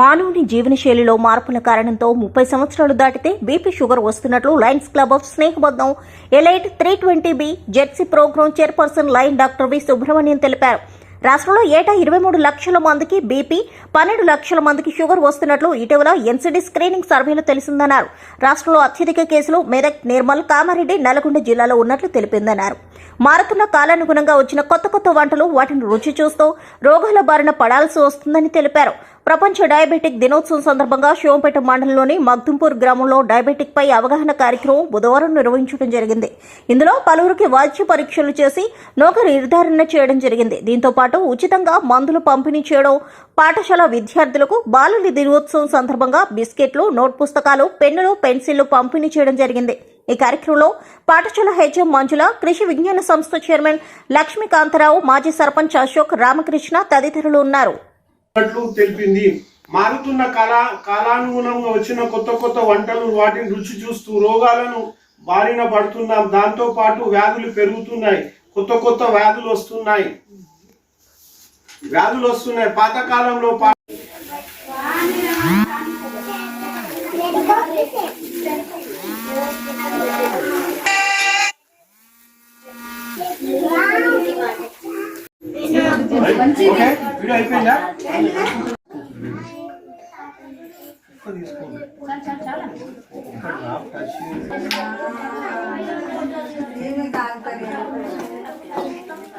మానవుని జీవనశైలిలో మార్పుల కారణంతో ముప్పై సంవత్సరాలు దాటితే బీపీ షుగర్ వస్తున్నట్లు Lions Club of Snehabaddham elite three twenty B jersey program chairperson lion doctor V Subrahmanyam తెలిపారు. రాష్ట్రంలో ఏటా ఇరవై మూడు లక్షల మందికి బీపీ పన్నెండు లక్షల మందికి షుగర్ వస్తున్నట్లు ఇటీవల ఎన్సీడీ స్క్రీనింగ్ సర్వేలో తెలిసిందన్నారు. రాష్ట్రంలో అత్యధిక కేసులు మెదక్ నిర్మల్ కామారెడ్డి నల్గొండ జిల్లాలో ఉన్నట్లు తెలిపిందన్నారు. మారుతున్న కాలానుగుణంగా వచ్చిన కొత్త కొత్త వంటలు వాటిని రుచి చూస్తూ రోగాల బారిన పడాల్సి వస్తుందని తెలిపారు. ప్రపంచ డయాబెటిక్ దినోత్సవం సందర్భంగా శివంపేట మండలంలోని మగ్దుంపూర్ గ్రామంలో డయాబెటిక్ పై అవగాహన కార్యక్రమం బుధవారం నిర్వహించడం జరిగింది. ఇందులో పలువురికి వైద్య పరీక్షలు చేసి నోక నిర్ధారణ చేయడం జరిగింది. దీంతో పాటు ఉచితంగా మందులు పంపిణీ చేయడం పాఠశాల విద్యార్థులకు బాలల దినోత్సవం సందర్భంగా బిస్కెట్లు నోట్ పుస్తకాలు పెన్నులు పెన్సిళ్ళు పంపిణీ చేయడం జరిగింది. ఈ కార్యక్రమంలో పాఠశాల హెచ్ఎం మంజుల కృషి విజ్ఞాన సంస్థ చైర్మన్ లక్ష్మీకాంతరావు మాజీ సర్పంచ్ అశోక్ రామకృష్ణ తదితరులు ఉన్నారు. ఉన్నట్లు తెలిపింది. మారుతున్న కాల కాలానుగుణంగా వచ్చిన కొత్త కొత్త వంటలు వాటిని రుచి చూస్తూ రోగాలను బారిన పడుతున్నాం. దాంతో పాటు వ్యాధులు పెరుగుతున్నాయి. కొత్త కొత్త వ్యాధులు వస్తున్నాయి. వ్యాధులు వస్తున్నాయి. పాతకాలంలో పా- ఓకే వీడియో అయిపోయిందా తీసుకోండి నేనే కాలుతాను